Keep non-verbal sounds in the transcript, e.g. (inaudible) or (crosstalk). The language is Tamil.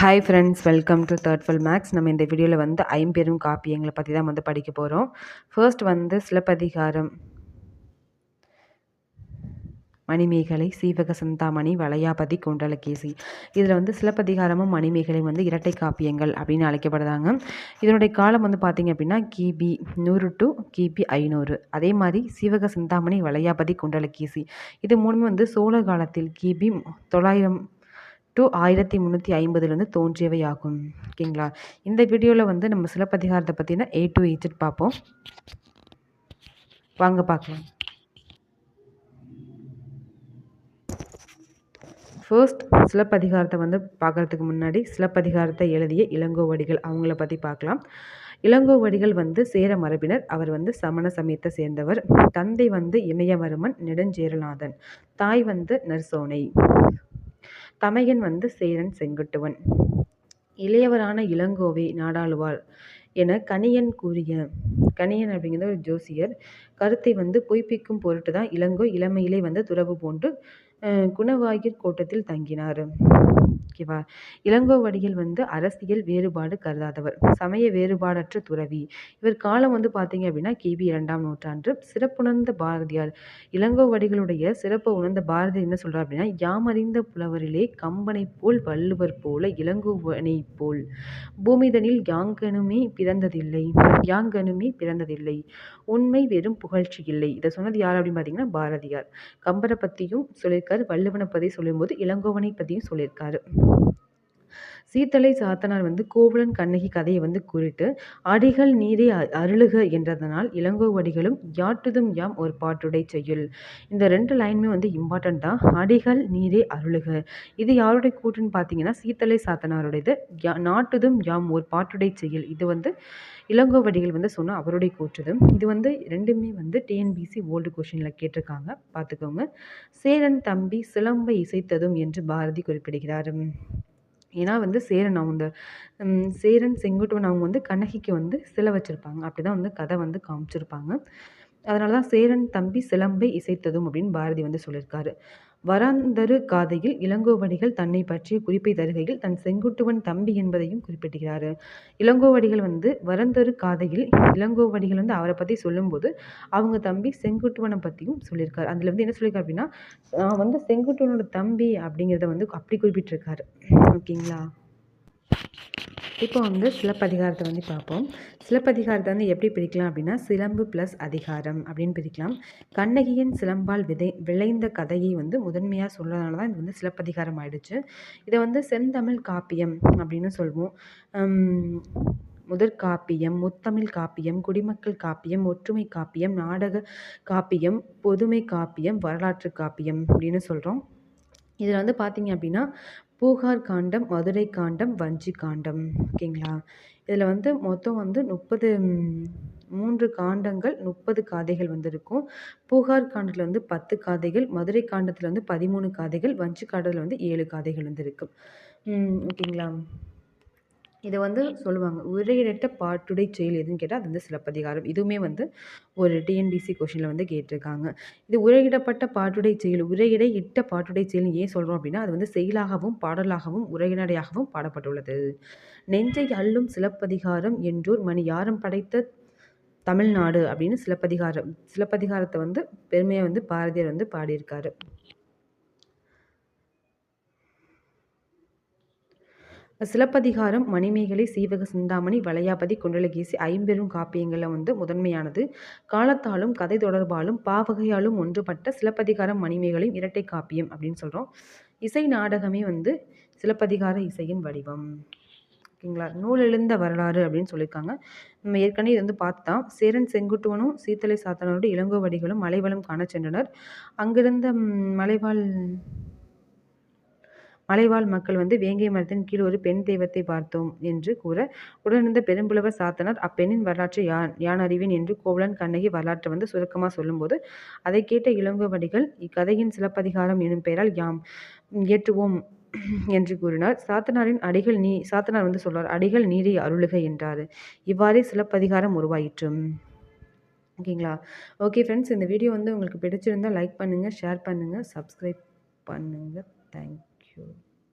Hi friends welcome to third full max நம்ம இந்த வீடியோவில் வந்து ஐம்பெரும் காப்பியங்களை பற்றி தான் வந்து படிக்க போகிறோம் ஃபர்ஸ்ட் வந்து சிலப்பதிகாரம். மணிமேகலை சீவக சிந்தாமணி வளையாபதி குண்டலகேசி. இதில் வந்து சிலப்பதிகாரமும் மணிமேகலை வந்து இரட்டை காப்பியங்கள் அப்படின்னு அழைக்கப்படுதாங்க. இதனுடைய காலம் வந்து பார்த்திங்க அப்படின்னா கிபி நூறு டு கிபி ஐநூறு. அதே மாதிரி சீவக சிந்தாமணி வளையாபதி குண்டலகேசி. இது மூணுமே வந்து சோழ காலத்தில் கிபி தொள்ளாயிரம் டு ஆயிரத்தி முந்நூற்றி ஐம்பதுலேருந்து தோன்றியவை ஆகும் ஓகேங்களா? இந்த வீடியோவில் வந்து நம்ம சிலப்பதிகாரத்தை பற்றின ஏ டு ஏஜெட் பார்ப்போம். வாங்க பார்க்கலாம். ஃபர்ஸ்ட் சிலப்பதிகாரத்தை வந்து பார்க்குறதுக்கு முன்னாடி சிலப்பதிகாரத்தை எழுதிய இளங்கோவடிகள் அவங்கள பற்றி பார்க்கலாம். இளங்கோவடிகள் வந்து சேர மரபினர். அவர் வந்து சமண சமயத்தை சேர்ந்தவர். தந்தை வந்து இமயவர்மன் நெடுஞ்சேரநாதன். தாய் வந்து நர்சோனை தமையன் வந்து சேரன் செங்குட்டுவன். இளையவரான இளங்கோவை நாடாளுவாள் என கணியன் கூறிய கணியன் அப்படிங்கிறது ஒரு ஜோசியர். கருத்தை வந்து பொய்ப்பிக்கும் பொருட்டு தான் இளங்கோ இளமையிலே வந்து துறவு போன்று குணவாயிற் கோட்டத்தில் தங்கினார். ஓகேவா? இளங்கோவடிகள் வந்து அரசியல் வேறுபாடு கருதாதவர். சமய வேறுபாடற்ற துறவி. இவர் காலம் வந்து பார்த்தீங்க அப்படின்னா கிபி இரண்டாம் நூற்றாண்டு. சிறப்புணர்ந்த பாரதியார். இளங்கோவடிகளுடைய சிறப்பு உணர்ந்த பாரதி என்ன சொல்கிறார் அப்படின்னா யாமறிந்த புலவரிலே கம்பனை போல் வள்ளுவர் போல இளங்கோவனை போல். பூமிதனில் யாங்கனுமே பிறந்ததில்லை. யாங்கனுமே பிறந்ததில்லை. உண்மை வெறும் புகழ்ச்சி இல்லை. இதை சொன்னது யார் அப்படின்னு பார்த்தீங்கன்னா பாரதியார். கம்பரை பற்றியும் சொல்லியிருக்காரு வள்ளுவனை பற்றி சொல்லும்போது இளங்கோவனை பற்றியும் சொல்லியிருக்காரு. சீத்தலை சாத்தனார் வந்து கோவலன் கண்ணகி கதையை வந்து குறித்து அடிகள் நீரே அருளுக என்றதனால் இளங்கோவடிகளும் யாட்டுதும் யாம் ஒரு பாட்டுடை செய்யுள் இந்த ரெண்டு லைனுமே வந்து இம்பார்ட்டன்ட் தான். அடிகள் நீரே அருளுக இது யாருடைய கூட்டுன்னு பார்த்தீங்கன்னா சீத்தலை சாத்தனாருடையது. நாட்டுதும் யாம் ஒரு பாட்டுடை செய்யுள் இது வந்து இளங்கோவடிகள் வந்து சொன்ன அவருடைய கூற்றுது. இது வந்து ரெண்டுமே வந்து டிஎன்பிசி ஓல்டு கொஷினில் கேட்டிருக்காங்க. பார்த்துக்கோங்க. சேரன் தம்பி சிலம்பை இசைத்ததும் என்று பாரதி குறிப்பிடுகிறார். ஏன்னா வந்து சேரன் அவங்க சேரன் செங்குட்டுவன் அவங்க வந்து கண்ணகிக்கு வந்து சிலை வச்சுருப்பாங்க. அப்படி தான் வந்து கதை வந்து காமிச்சிருப்பாங்க. அதனால தான் சேரன் தம்பி சிலம்பை இசைத்ததும் அப்படின்னு பாரதி வந்து சொல்லியிருக்காரு. வராந்தரு காதையில் இளங்கோவடிகள் தன்னை பற்றிய குறிப்பை தருகையில் தன் செங்குட்டுவன் தம்பி என்பதையும் குறிப்பிடுகிறார். இளங்கோவடிகள் வந்து வரந்தரு காதையில் இளங்கோவடிகள் வந்து அவரை பற்றி சொல்லும்போது அவங்க தம்பி செங்குட்டுவனை பற்றியும் சொல்லியிருக்காரு. அதில் வந்து என்ன சொல்லியிருக்காரு அப்படின்னா நான் வந்து செங்குட்டுவனோட தம்பி அப்படிங்கிறத வந்து அப்படி குறிப்பிட்டிருக்காரு. ஓகேங்களா? இப்போ வந்து சிலப்பதிகாரத்தை வந்து பார்ப்போம். சிலப்பதிகாரத்தை வந்து எப்படி பிரிக்கலாம் அப்படின்னா சிலம்பு ப்ளஸ் அதிகாரம் அப்படின்னு பிரிக்கலாம். கண்ணகியின் சிலம்பால் விதை விளைந்த கதையை வந்து முதன்மையாக சொல்கிறதுனால தான் இது வந்து சிலப்பதிகாரம் ஆயிடுச்சு. இதை வந்து செந்தமிழ் காப்பியம் அப்படின்னு சொல்லுவோம் முதற் காப்பியம் முத்தமிழ் காப்பியம் குடிமக்கள் காப்பியம் ஒற்றுமை காப்பியம் நாடக காப்பியம் பொதுமை காப்பியம் வரலாற்று காப்பியம் அப்படின்னு சொல்கிறோம் இதில் வந்து பார்த்திங்க அப்படின்னா பூகார் காண்டம் மதுரை காண்டம் வஞ்சி காண்டம். ஓகேங்களா? இதில் வந்து மொத்தம் வந்து முப்பது மூன்று காண்டங்கள் முப்பது காதைகள் வந்து இருக்கும் பூகார் காண்டத்தில் வந்து பத்து காதைகள் மதுரை காண்டத்தில் வந்து பதிமூணு காதைகள் வஞ்சி காண்டத்தில் வந்து ஏழு காதைகள் வந்து இருக்கும் ஓகேங்களா? இதை வந்து சொல்லுவாங்க உரையிடட்ட பாட்டுடை செயல் எதுன்னு கேட்டால் அது வந்து சிலப்பதிகாரம். இதுவுமே வந்து ஒரு டிஎன்பிசி கொஷினில் வந்து கேட்டிருக்காங்க. இது உரையிடப்பட்ட பாட்டுடை செயல் உரையிடை இட்ட பாட்டுடை செயல் ஏன் சொல்கிறோம் அப்படின்னா அது வந்து செயலாகவும் பாடலாகவும் உரையினடையாகவும் பாடப்பட்டுள்ளது. நெஞ்சை அள்ளும் சிலப்பதிகாரம் என்றோர் மணி யாரம் படைத்த தமிழ்நாடு அப்படின்னு சிலப்பதிகாரம் சிலப்பதிகாரத்தை வந்து பெருமையாக வந்து பாரதியார் வந்து பாடியிருக்காரு. சிலப்பதிகாரம் மணிமேகலை சீவக சிந்தாமணி வளையாபதி குண்டலகேசி ஐம்பெரும் காப்பியங்களில் வந்து முதன்மையானது. காலத்தாலும் கதை தொடர்பாலும் பாவகையாலும் ஒன்றுபட்ட சிலப்பதிகாரம் மணிமேகலையும் இரட்டை காப்பியம் அப்படின்னு சொல்கிறோம் இசை நாடகமே வந்து சிலப்பதிகார இசையின் வடிவம். ஓகேங்களா? நூல் எழுந்த வரலாறு அப்படின்னு சொல்லியிருக்காங்க. நம்ம ஏற்கனவே இது வந்து பார்த்தா சேரன் செங்குட்டுவனும் சீத்தலை சாத்தனோடு இளங்கோவடிகளும் மலைவளம் காண சென்றனர். அங்கிருந்த மலைவாழ் மலைவாழ் மக்கள் வந்து வேங்கை மரத்தின் கீழ் ஒரு பெண் தெய்வத்தை பார்த்தோம் என்று கூற உடனிருந்த பெரும்புலவர் சாத்தனார் அப்பெண்ணின் வரலாற்றை யான் யான் அறிவேன் என்று கோவலன் கண்ணகி வரலாற்றை வந்து சுருக்கமாக சொல்லும்போது அதை கேட்ட இளங்கோவடிகள் இக்கதையின் சிலப்பதிகாரம் எனும் பெயரால் யாம் ஏற்றுவோம் (clears throat) என்று கூறினார். சாத்தனாரின் அடிகள் நீ சாத்தனார் வந்து சொல்றார் அடிகள் நீரை அருளுக என்றார். இவ்வாறே சிலப்பதிகாரம் உருவாயிற்று. ஓகேங்களா? ஓகே ஃப்ரெண்ட்ஸ் இந்த வீடியோ வந்து உங்களுக்கு பிடிச்சிருந்தால் லைக் பண்ணுங்கள் ஷேர் பண்ணுங்கள் சப்ஸ்கிரைப் பண்ணுங்கள் தேங்க் Sure.